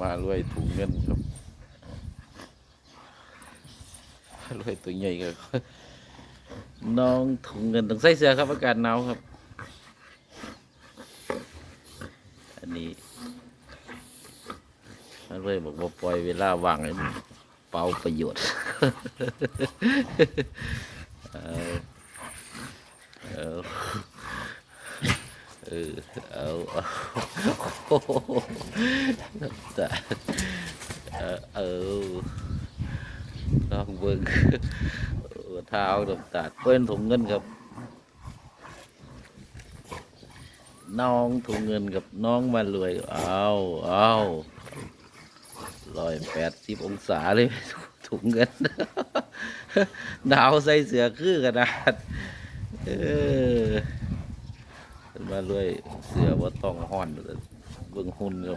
มาด้วยถุงเงินครับมารวยตัวใหญ่ครับน้องถุงเงินต้องใส่เสื้อครับอากาศหนาวครับ อันนี้มารวยบอกว่าปล่อยเวลาว่างเป่าประโยชน์ เอาเอา เออเอาเอาโอ้โหน้ำตาเอาเอลองเบิ่งเออเท้าน้ำตาเปิ้นถุงเงินครับ น้องถุงเงินกับน้องมารวยเอาเอาร้อยแปดสิบองศาเลยถุงเงินหนาวใส่เสือคือขนาดเออ เพิ่นมารวยเสือว่าต้องห่อนเบิ่งหุ่นอยู่